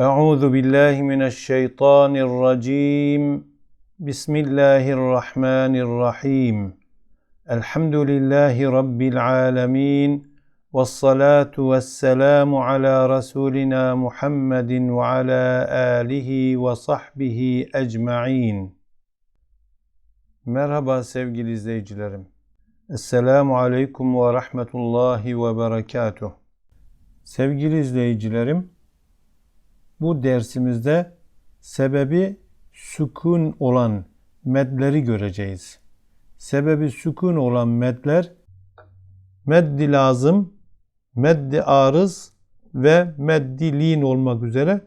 أعوذ بالله من الشيطان الرجيم بسم الله الرحمن الرحيم الحمد لله رب العالمين والصلاة والسلام على رسولنا محمد وعلى آله وصحبه أجمعين Merhaba sevgili izleyicilerim. Esselamu Aleyküm ve Rahmetullahi ve Berekatuh. Sevgili izleyicilerim, bu dersimizde sebebi sükun olan medleri göreceğiz. Sebebi sükun olan medler meddi lazım, meddi arız ve meddi lin olmak üzere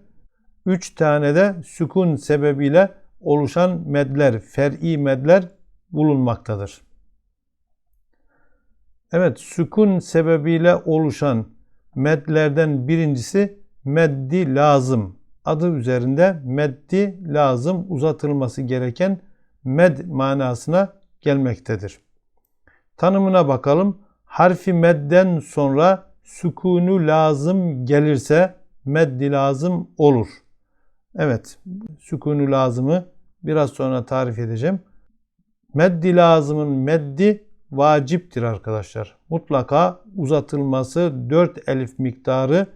üç tane de sükun sebebiyle oluşan medler, fer'i medler bulunmaktadır. Evet, sükun sebebiyle oluşan medlerden birincisi meddi lazım. Adı üzerinde meddi lazım uzatılması gereken med manasına gelmektedir. Tanımına bakalım. Harfi medden sonra sükunu lazım gelirse meddi lazım olur. Evet, sükunu lazımı biraz sonra tarif edeceğim. Meddi lazımın meddi vaciptir arkadaşlar. Mutlaka uzatılması 4 elif miktarı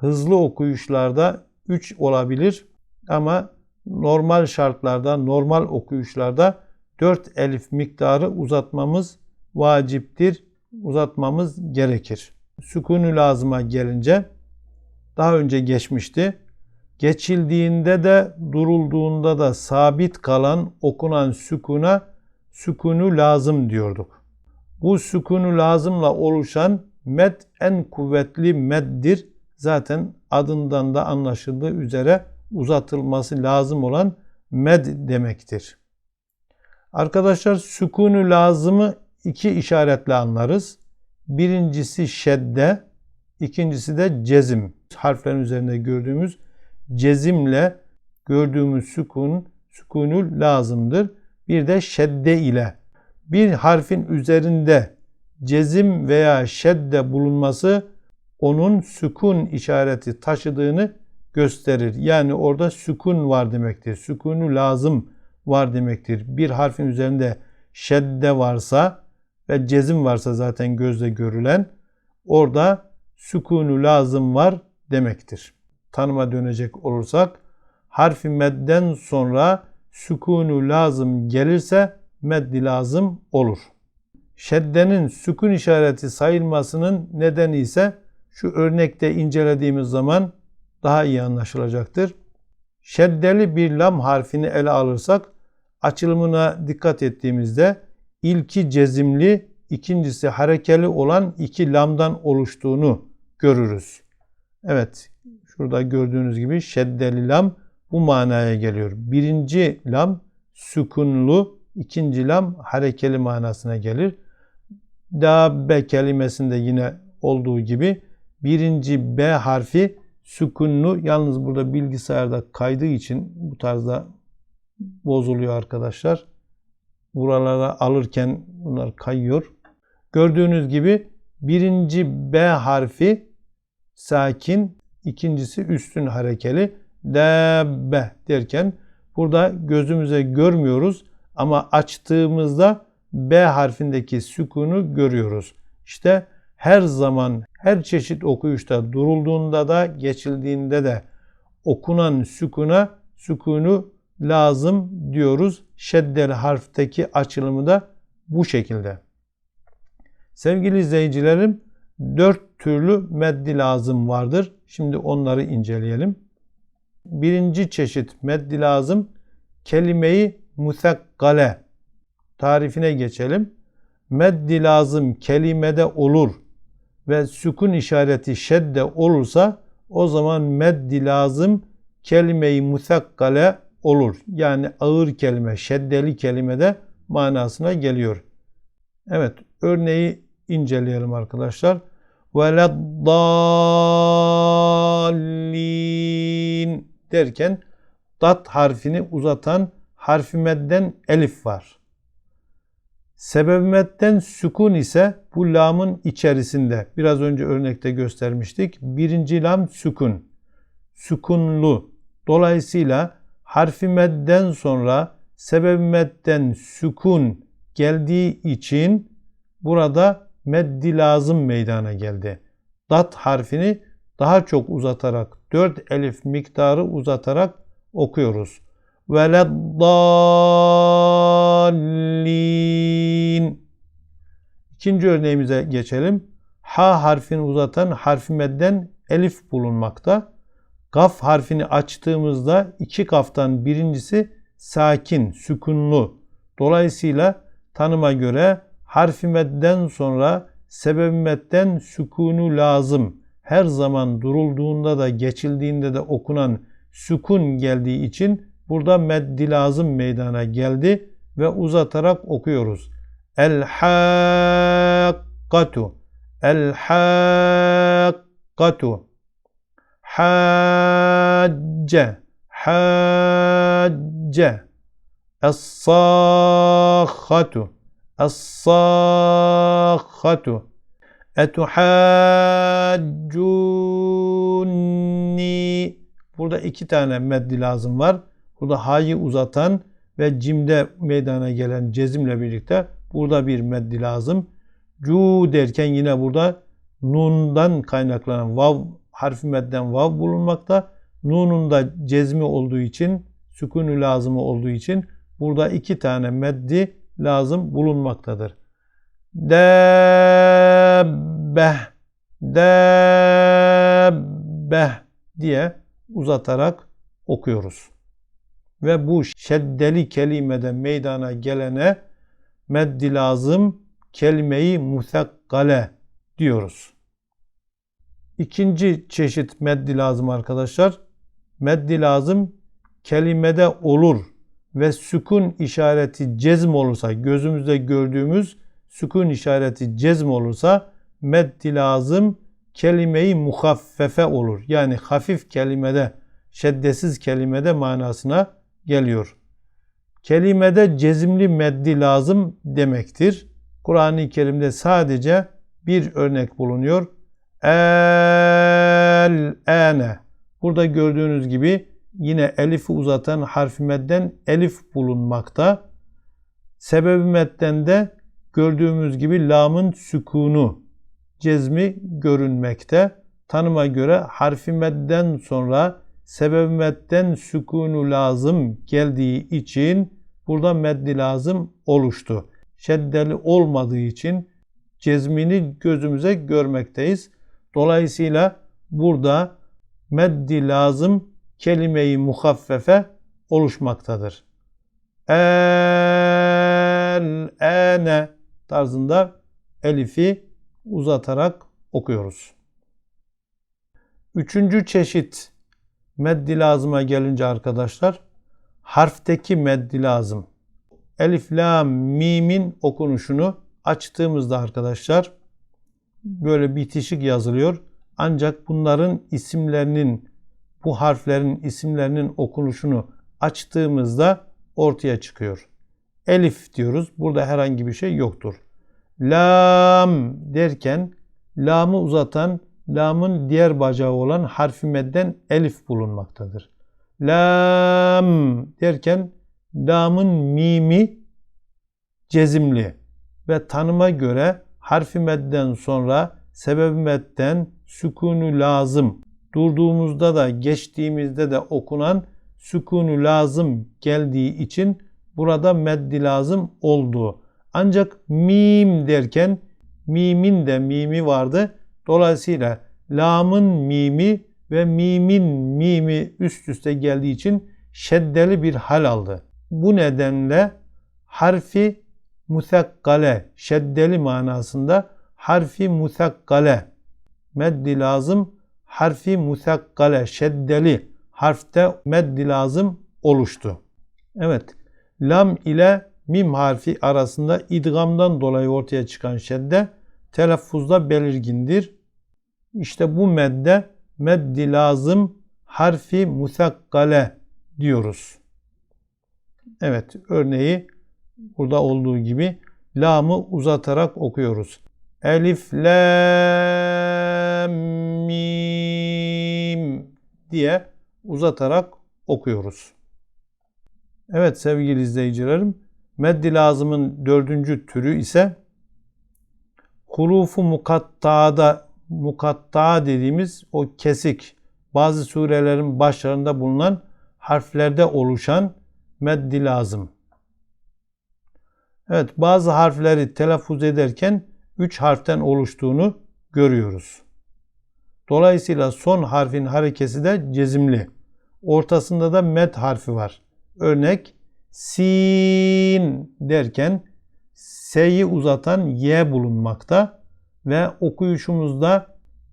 hızlı okuyuşlarda 3 olabilir ama normal şartlarda, normal okuyuşlarda 4 elif miktarı uzatmamız vaciptir. Uzatmamız gerekir. Sükunu lazıma gelince daha önce geçmişti. Geçildiğinde de durulduğunda da sabit kalan okunan sükuna sükunu lazım diyorduk. Bu sükunu lazımla oluşan med en kuvvetli meddir. Zaten adından da anlaşıldığı üzere uzatılması lazım olan med demektir. Arkadaşlar sükunu lazımı iki işaretle anlarız. Birincisi şedde, ikincisi de cezim. Harflerin üzerinde gördüğümüz cezimle gördüğümüz sükun, sükunu lazımdır. Bir de şedde ile bir harfin üzerinde cezim veya şedde bulunması onun sükun işareti taşıdığını gösterir. Yani orada sükun var demektir. Sükunu lazım var demektir. Bir harfin üzerinde şedde varsa ve cezim varsa zaten gözle görülen orada sükunu lazım var demektir. Tanıma dönecek olursak harfi medden sonra sükunu lazım gelirse meddi lazım olur. Şeddenin sükun işareti sayılmasının nedeni ise şu örnekte incelediğimiz zaman daha iyi anlaşılacaktır. Şeddeli bir lam harfini ele alırsak açılımına dikkat ettiğimizde ilki cezimli, ikincisi harekeli olan iki lamdan oluştuğunu görürüz. Evet, şurada gördüğünüz gibi şeddeli lam bu manaya geliyor. Birinci lam sükunlu, ikinci lam harekeli manasına gelir. Dabbe kelimesinde yine olduğu gibi birinci B harfi sükunlu. Yalnız burada bilgisayarda kaydığı için bu tarzda bozuluyor arkadaşlar. Buralara alırken bunlar kayıyor. Gördüğünüz gibi birinci B harfi sakin, ikincisi üstün harekeli. Dabbe derken burada gözümüze görmüyoruz ama açtığımızda B harfindeki sükunu görüyoruz. İşte her zaman her çeşit okuyuşta durulduğunda da geçildiğinde de okunan sükuna sükunu lazım diyoruz. Şeddeli harfteki açılımı da bu şekilde. Sevgili izleyicilerim dört türlü meddi lazım vardır. Şimdi onları inceleyelim. Birinci çeşit meddi lazım kelimeyi musakkale tarifine geçelim. Meddi lazım kelimede olur ve sükun işareti şedde olursa o zaman meddi lazım kelime-i musakkale olur. Yani ağır kelime, şeddeli kelimede manasına geliyor. Evet, örneği inceleyelim arkadaşlar. Veleddallin derken dat harfini uzatan harfi medden elif var. Sebebimetten sükun ise bu lamın içerisinde. Biraz önce örnekte göstermiştik. Birinci lam sükun. sükunlu. Dolayısıyla harfi medden sonra sebeb medden sükun geldiği için burada meddi lazım meydana geldi. Dat harfini daha çok uzatarak, dört elif miktarı uzatarak okuyoruz. Veleddallin. İkinci örneğimize geçelim. Ha harfini uzatan harfi medden elif bulunmakta. Gaf harfini açtığımızda iki kaftan birincisi sakin, sükunlu. Dolayısıyla tanıma göre harfi medden sonra sebeb medden sükunu lazım. Her zaman durulduğunda da geçildiğinde de okunan sükun geldiği için burada meddi lazım meydana geldi ve uzatarak okuyoruz. El hakkatu El hakkatu Hacce Hacce Es-sâkhatu Es-sâkhatu Etuhaccunni Burada iki tane meddi lazım var. Burada ha'yı uzatan ve cimde meydana gelen cezimle birlikte burada bir meddi lazım. Cu derken yine burada nundan kaynaklanan vav harfi medden vav bulunmakta. Nunun da cezmi olduğu için, sükûnü lazımı olduğu için burada iki tane meddi lazım bulunmaktadır. Debbe, debbe diye uzatarak okuyoruz. Ve bu şeddeli kelimede meydana gelene meddi lazım kelimeyi musakkale diyoruz. İkinci çeşit meddi lazım arkadaşlar. Meddi lazım kelimede olur ve sükun işareti cezm olursa, gözümüzde gördüğümüz sükun işareti cezm olursa meddi lazım kelimeyi muhaffefe olur. Yani hafif kelimede, şeddesiz kelimede manasına geliyor. Kelimede cezimli meddi lazım demektir. Kur'an-ı Kerim'de sadece bir örnek bulunuyor. El ene. Burada gördüğünüz gibi yine elifi uzatan harfi medden elif bulunmakta. Sebebi medden de gördüğümüz gibi lamın sükunu cezmi görünmekte. Tanıma göre harfi medden sonra sebebi medden sükunu lazım geldiği için burada meddi lazım oluştu. Şeddeli olmadığı için cezmini gözümüze görmekteyiz. Dolayısıyla burada meddi lazım kelimeyi muhaffefe oluşmaktadır. El, ene tarzında elifi uzatarak okuyoruz. Üçüncü çeşit meddi lazıma gelince arkadaşlar harfteki meddi lazım. Elif, la, mimin okunuşunu açtığımızda arkadaşlar böyle bitişik yazılıyor. Ancak bunların isimlerinin bu harflerin isimlerinin okunuşunu açtığımızda ortaya çıkıyor. Elif diyoruz. Burada herhangi bir şey yoktur. Lam derken lamı uzatan lamın diğer bacağı olan harfi medden elif bulunmaktadır. Lam derken lamın mimi cezimli ve tanıma göre harfi medden sonra sebeb medden sükunu lazım durduğumuzda da geçtiğimizde de okunan sükunu lazım geldiği için burada meddi lazım oldu. Ancak mim derken mimin de mimi vardı. Dolayısıyla lamın mimi ve mimin mimi üst üste geldiği için şeddeli bir hal aldı. Bu nedenle harfi musakkale, şeddeli manasında harfi musakkale, meddi lazım, harfi musakkale, şeddeli harfte meddi lazım oluştu. Evet, lam ile mim harfi arasında idgamdan dolayı ortaya çıkan şedde telaffuzda belirgindir. İşte bu medde meddi lazım harfi musakkale diyoruz. Evet, örneği burada olduğu gibi lamı uzatarak okuyoruz. Elif, lam, mim diye uzatarak okuyoruz. Evet sevgili izleyicilerim, meddi lazımın dördüncü türü ise hurufu mukatta'da mukatta dediğimiz o kesik bazı surelerin başlarında bulunan harflerde oluşan meddi lazım. Evet bazı harfleri telaffuz ederken üç harften oluştuğunu görüyoruz. Dolayısıyla son harfin harekesi de cezimli. Ortasında da met harfi var. Örnek sin derken s'yi uzatan y bulunmakta ve okuyuşumuzda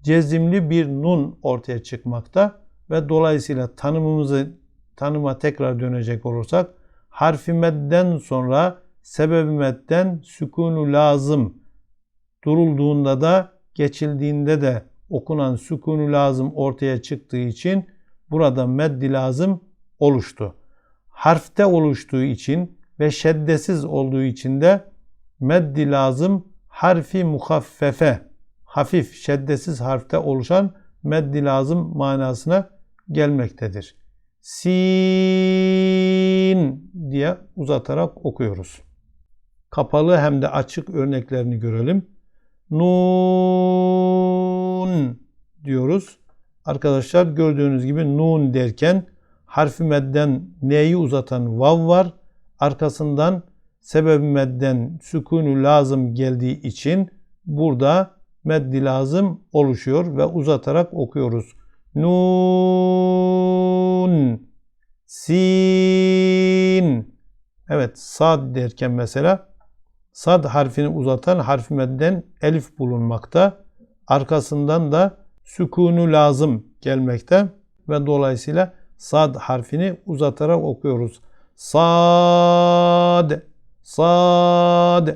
cezimli bir nun ortaya çıkmakta ve dolayısıyla tanımımızı tanıma tekrar dönecek olursak harfi medden sonra sebebi medden sükunu lazım durulduğunda da geçildiğinde de okunan sükunu lazım ortaya çıktığı için burada meddi lazım oluştu. Harfte oluştuğu için ve şeddesiz olduğu için de meddi lazım harfi muhaffefe hafif şeddesiz harfte oluşan meddi lazım manasına gelmektedir. Sin diye uzatarak okuyoruz. Kapalı hem de açık örneklerini görelim. Nun diyoruz. Arkadaşlar gördüğünüz gibi nun derken harfi medden neyi uzatan vav var. Arkasından sebebi medden sükunu lazım geldiği için burada meddi lazım oluşuyor ve uzatarak okuyoruz. Nun Sin Evet sad derken mesela sad harfini uzatan harfi medden elif bulunmakta. Arkasından da sükunu lazım gelmekte ve dolayısıyla sad harfini uzatarak okuyoruz. Sad Sad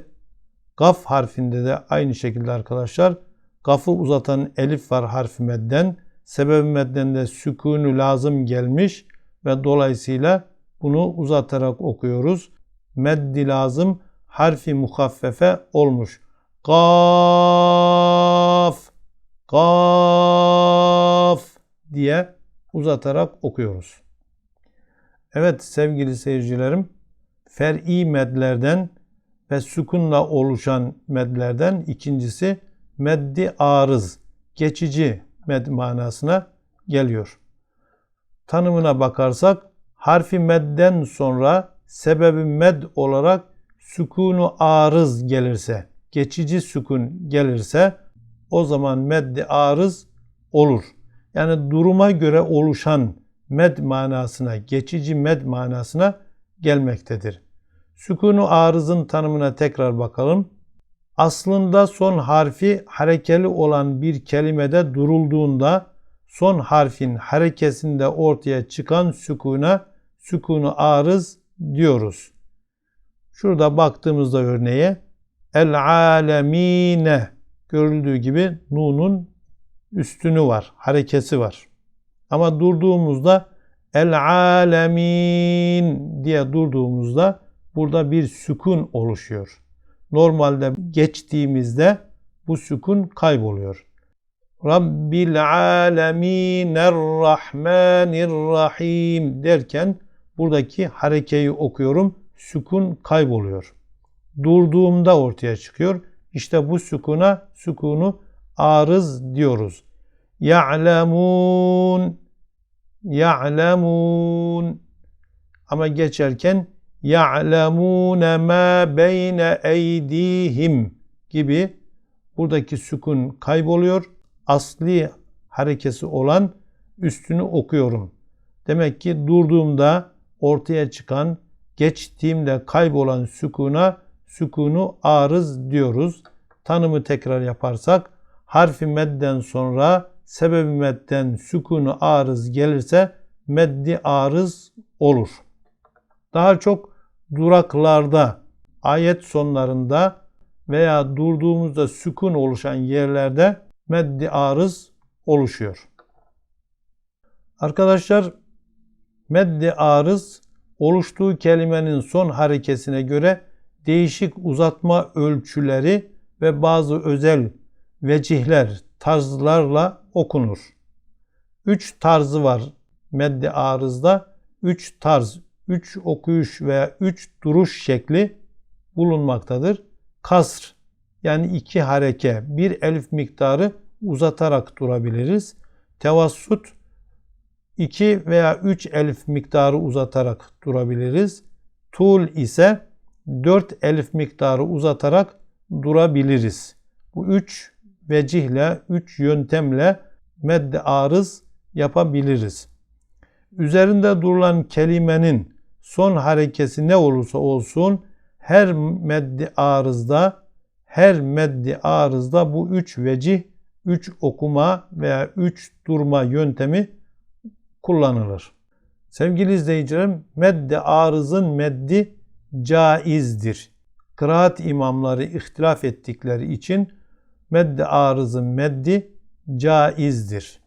Gaf harfinde de aynı şekilde arkadaşlar gafı uzatan elif var harfi medden. Sebebi medden de sükunu lazım gelmiş ve dolayısıyla bunu uzatarak okuyoruz. Meddi lazım harfi muhaffefe olmuş. Gaf Gaf diye uzatarak okuyoruz. Evet sevgili seyircilerim, fer'i medlerden ve sükunla oluşan medlerden ikincisi meddi arız, geçici med manasına geliyor. Tanımına bakarsak harfi medden sonra sebebi med olarak sükunu arız gelirse, geçici sükun gelirse o zaman meddi arız olur. Yani duruma göre oluşan med manasına, geçici med manasına gelmektedir. Sükunu arızın tanımına tekrar bakalım. Aslında son harfi harekeli olan bir kelimede durulduğunda son harfin harekesinde ortaya çıkan sükuna sükunu arız diyoruz. Şurada baktığımızda örneğe el alemine görüldüğü gibi nunun üstünü var, harekesi var. Ama durduğumuzda el alemin diye durduğumuzda burada bir sükun oluşuyor. Normalde geçtiğimizde bu sükun kayboluyor. Rabbil aleminirrahmanirrahim derken buradaki harekeyi okuyorum. Sükun kayboluyor. Durduğumda ortaya çıkıyor. İşte bu sükuna sükunu arız diyoruz. Ya'lemun ya'lemun ama geçerken ya'lemune ma beyne eydihim gibi buradaki sükun kayboluyor. Asli harekesi olan üstünü okuyorum. Demek ki durduğumda ortaya çıkan, geçtiğimde kaybolan sükuna sükunu arız diyoruz. Tanımı tekrar yaparsak harfi medden sonra sebebi medden sükunu arız gelirse meddi arız olur. Daha çok duraklarda, ayet sonlarında veya durduğumuzda sükun oluşan yerlerde meddi arız oluşuyor. Arkadaşlar meddi arız oluştuğu kelimenin son harekesine göre değişik uzatma ölçüleri ve bazı özel vecihler, tarzlarla okunur. Üç tarzı var meddi arızda 3 tarz, 3 okuyuş veya 3 duruş şekli bulunmaktadır. Kasr yani iki hareke, bir elif miktarı uzatarak durabiliriz. Tevassut 2 veya 3 elif miktarı uzatarak durabiliriz. Tul ise 4 elif miktarı uzatarak durabiliriz. Bu 3 vecihle, 3 yöntemle medde arız yapabiliriz. Üzerinde durulan kelimenin son harekesi ne olursa olsun her meddi arızda her meddi arızda bu üç vecih, üç okuma veya üç durma yöntemi kullanılır. Sevgili izleyicilerim, meddi arızın meddi caizdir. Kıraat imamları ihtilaf ettikleri için meddi arızın meddi caizdir.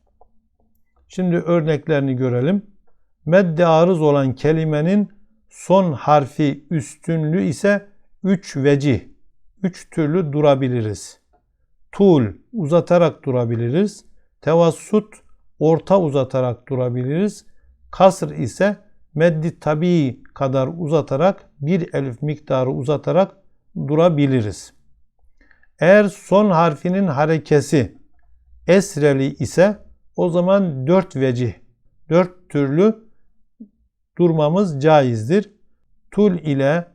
Şimdi örneklerini görelim. Meddi arız olan kelimenin son harfi üstünlü ise üç vecih, üç türlü durabiliriz. Tul uzatarak durabiliriz. Tevassut orta uzatarak durabiliriz. Kasr ise meddi tabii kadar uzatarak bir elif miktarı uzatarak durabiliriz. Eğer son harfinin harekesi esreli ise o zaman dört vecih, dört türlü durmamız caizdir. Tul ile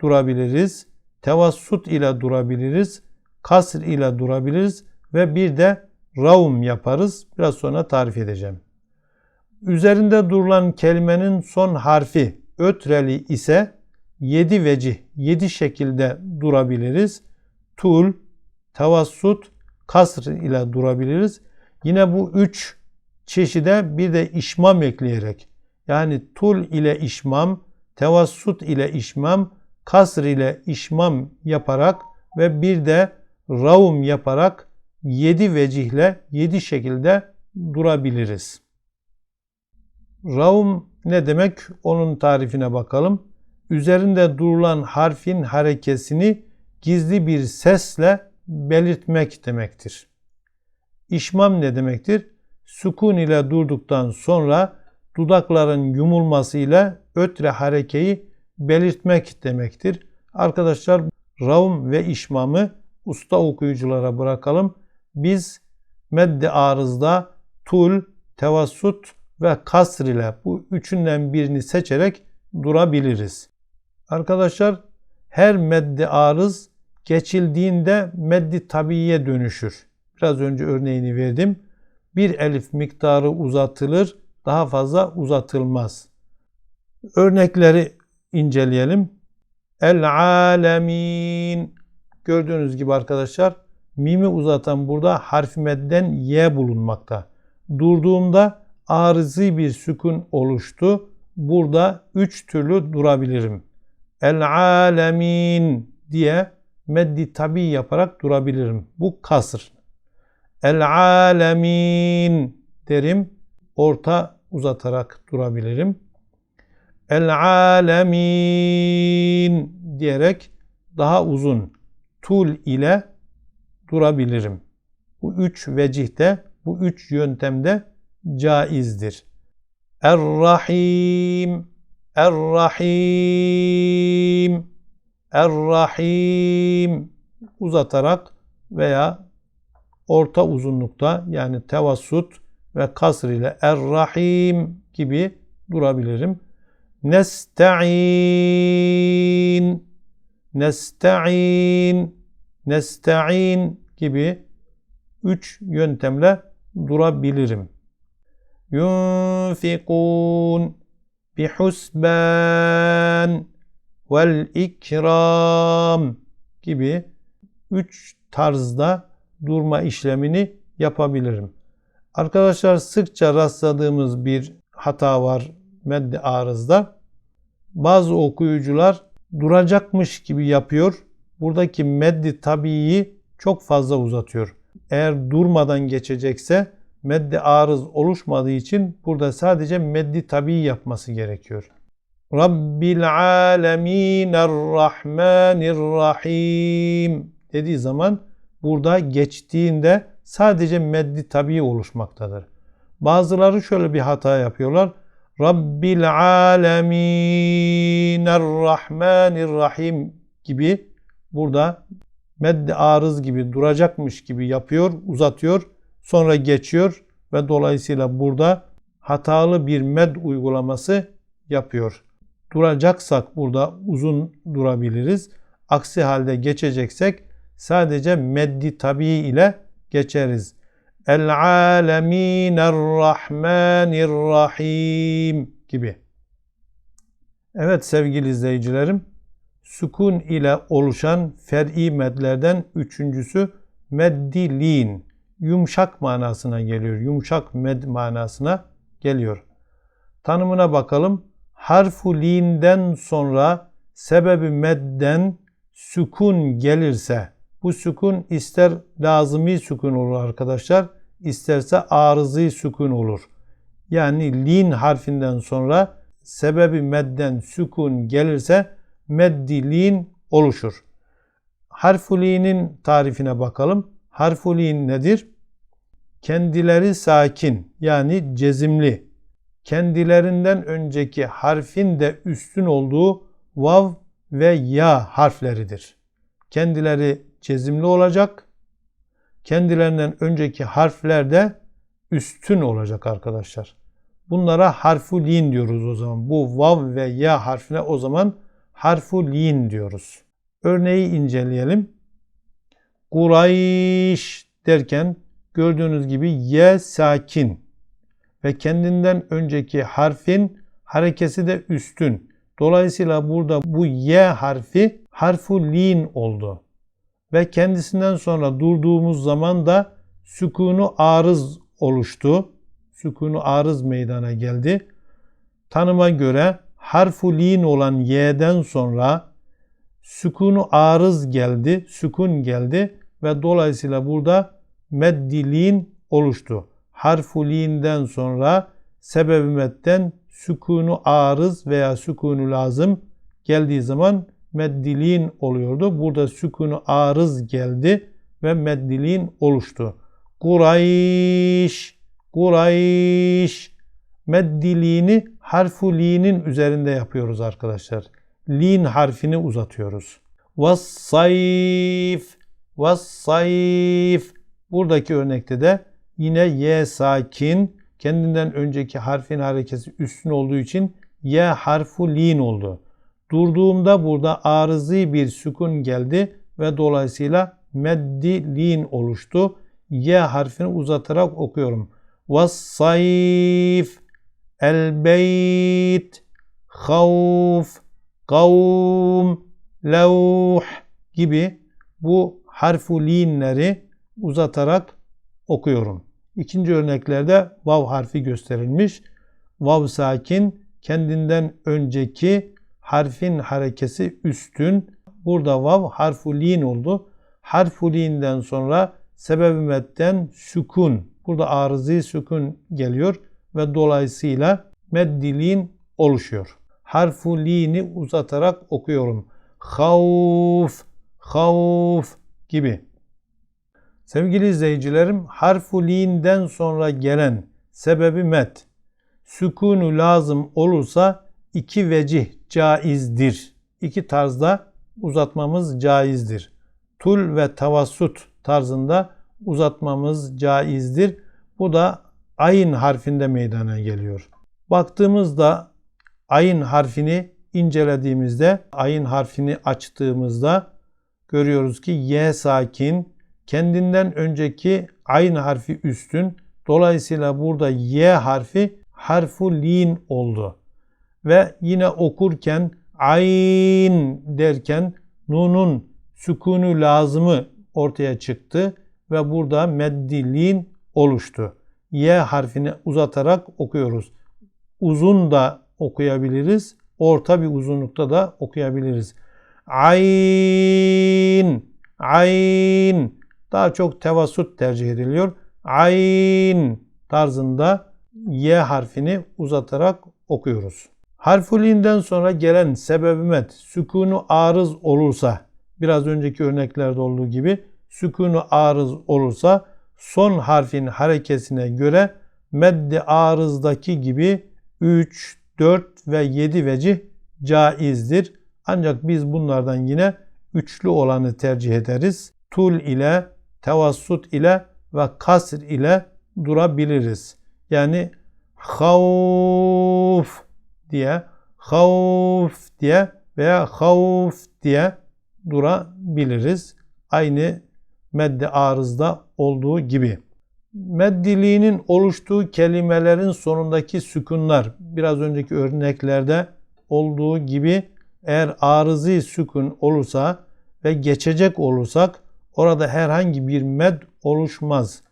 durabiliriz, tevassut ile durabiliriz, kasr ile durabiliriz ve bir de raum yaparız. Biraz sonra tarif edeceğim. Üzerinde durulan kelimenin son harfi ötreli ise yedi vecih, yedi şekilde durabiliriz. Tul, tevassut, kasr ile durabiliriz. Yine bu üç çeşide bir de işmam ekleyerek yani tul ile işmam, tevassut ile işmam, kasr ile işmam yaparak ve bir de raum yaparak yedi vecihle yedi şekilde durabiliriz. Raum ne demek? Onun tarifine bakalım. Üzerinde durulan harfin harekesini gizli bir sesle belirtmek demektir. İşmam ne demektir? Sukun ile durduktan sonra dudakların yumulmasıyla ötre harekeyi belirtmek demektir. Arkadaşlar raum ve işmamı usta okuyuculara bırakalım. Biz meddi arızda tul, tevassut ve kasr ile bu üçünden birini seçerek durabiliriz. Arkadaşlar her meddi arız geçildiğinde meddi tabiye dönüşür. Biraz önce örneğini verdim. Bir elif miktarı uzatılır, daha fazla uzatılmaz. Örnekleri inceleyelim. El alemin. Gördüğünüz gibi arkadaşlar mimi uzatan burada harfi medden y bulunmakta. Durduğumda arızi bir sükun oluştu. Burada üç türlü durabilirim. El alemin diye meddi tabi yaparak durabilirim. Bu kasır. El alemin derim. Orta uzatarak durabilirim. El alemin diyerek daha uzun tul ile durabilirim. Bu üç vecihte, bu üç yöntemde caizdir. Er-Rahim, Er-Rahim, Er-Rahim. Uzatarak veya orta uzunlukta yani tevassut ve kasr ile Er-Rahim gibi durabilirim. Nesta'in, Nesta'in, Nesta'in gibi üç yöntemle durabilirim. Yunfikun bihusban vel ikram gibi üç tarzda durma işlemini yapabilirim. Arkadaşlar sıkça rastladığımız bir hata var meddi arızda. Bazı okuyucular duracakmış gibi yapıyor. Buradaki meddi tabiiyi çok fazla uzatıyor. Eğer durmadan geçecekse meddi arız oluşmadığı için burada sadece meddi tabi yapması gerekiyor. Rabbil alemin rahim dediği zaman burada geçtiğinde sadece meddi tabi oluşmaktadır. Bazıları şöyle bir hata yapıyorlar. Rabbil alemin rahmanirrahim gibi burada medde arız gibi duracakmış gibi yapıyor, uzatıyor, sonra geçiyor ve dolayısıyla burada hatalı bir med uygulaması yapıyor. Duracaksak burada uzun durabiliriz. Aksi halde geçeceksek sadece meddi tabi ile geçeriz. El aleminirrahmanirrahim gibi. Evet sevgili izleyicilerim, sükun ile oluşan fer'i medlerden üçüncüsü meddilin, yumuşak manasına geliyor. Yumuşak med manasına geliyor. Tanımına bakalım. Harfu linden sonra sebebi medden sükun gelirse bu sükun ister lazımi sükun olur arkadaşlar, isterse arızı sükun olur. Yani lin harfinden sonra sebebi medden sükun gelirse meddi lin oluşur. Harfulinin tarifine bakalım. Harfulin nedir? Kendileri sakin yani cezimli. Kendilerinden önceki harfin de üstün olduğu vav ve ya harfleridir. Kendileri cezimli olacak. Kendilerinden önceki harfler de üstün olacak arkadaşlar. Bunlara harfu lin diyoruz o zaman. Bu vav ve ya harfine o zaman harfu lin diyoruz. Örneği inceleyelim. Kurayş derken gördüğünüz gibi ye sakin ve kendinden önceki harfin harekesi de üstün. Dolayısıyla burada bu ye harfi harfu lin oldu. Ve kendisinden sonra durduğumuz zaman da sükunu arız oluştu. Sükunu arız meydana geldi. Tanıma göre harfu lin olan y'den sonra sükunu arız geldi, sükun geldi ve dolayısıyla burada meddilin oluştu. Harfu linden sonra sebebi medden sükunu arız veya sükunu lazım geldiği zaman meddilin oluyordu. Burada sükunu arız geldi ve meddilin oluştu. Kurayş, Kurayş meddilini harfu li'nin üzerinde yapıyoruz arkadaşlar. Lin harfini uzatıyoruz. Vassayf, vassayf. Buradaki örnekte de yine y sakin kendinden önceki harfin harekesi üstün olduğu için y harfu lin oldu. Durduğumda burada arızı bir sükun geldi ve dolayısıyla meddi lin oluştu. Y harfini uzatarak okuyorum. Vassayf, el beyt, havf, kavm, levh gibi bu harfu linleri uzatarak okuyorum. İkinci örneklerde vav harfi gösterilmiş. Vav sakin kendinden önceki harfin harekesi üstün. Burada vav harfu lin oldu. Harfu linden sonra sebebi metten sükun. Burada arızi sükun geliyor ve dolayısıyla meddilin oluşuyor. Harfu lini uzatarak okuyorum. Havf, havf gibi. Sevgili izleyicilerim, harfu linden sonra gelen sebebi met, sükunu lazım olursa iki vecih caizdir. İki tarzda uzatmamız caizdir. Tul ve tavassut tarzında uzatmamız caizdir. Bu da ayın harfinde meydana geliyor. Baktığımızda ayın harfini incelediğimizde, ayın harfini açtığımızda görüyoruz ki y sakin, kendinden önceki ayn harfi üstün. Dolayısıyla burada y harfi harfu lin oldu. Ve yine okurken ayn derken nunun sükunu lazımı ortaya çıktı ve burada meddilin oluştu. Y harfini uzatarak okuyoruz. Uzun da okuyabiliriz. Orta bir uzunlukta da okuyabiliriz. Ayn, ayn daha çok tevasut tercih ediliyor. Ayn tarzında Y harfini uzatarak okuyoruz. Harfulinden sonra gelen sebebimet sükunu arız olursa biraz önceki örneklerde olduğu gibi sükunu arız olursa son harfin harekesine göre meddi arızdaki gibi 3, 4 ve 7 vecih caizdir. Ancak biz bunlardan yine üçlü olanı tercih ederiz. Tul ile, tevassut ile ve kasr ile durabiliriz. Yani havf diye, havf diye veya havf diye durabiliriz. Aynı meddi arızda olduğu gibi. Meddiliğinin oluştuğu kelimelerin sonundaki sükunlar biraz önceki örneklerde olduğu gibi eğer arızı sükun olursa ve geçecek olursak orada herhangi bir med oluşmaz.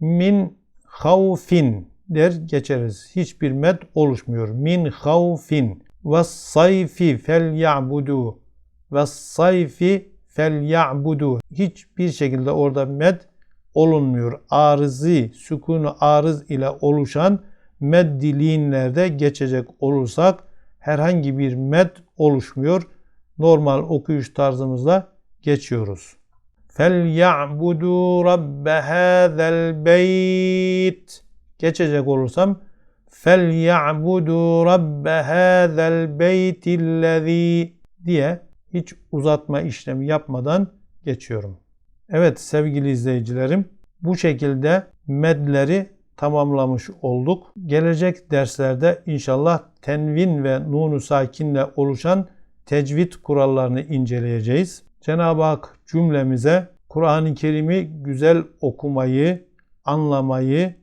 Min havfin der geçeriz. Hiçbir med oluşmuyor. Min havfin ve sayfi fel ya'budu ve sayfi fel ya'budu hiçbir şekilde orada med olunmuyor. Arızı, sükunu arız ile oluşan meddiliğinlerde geçecek olursak herhangi bir med oluşmuyor. Normal okuyuş tarzımızda geçiyoruz. Ya'budu rabbe hâzel beyt geçecek olursam fel ya'budu rabbe hâzel beytillezî diye hiç uzatma işlemi yapmadan geçiyorum. Evet sevgili izleyicilerim bu şekilde medleri tamamlamış olduk. Gelecek derslerde inşallah tenvin ve nunu sakinle oluşan tecvid kurallarını inceleyeceğiz. Cenab-ı Hak cümlemize Kur'an-ı Kerim'i güzel okumayı, anlamayı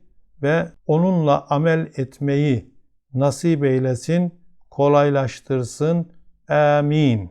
ve onunla amel etmeyi nasip eylesin, kolaylaştırsın. Amin.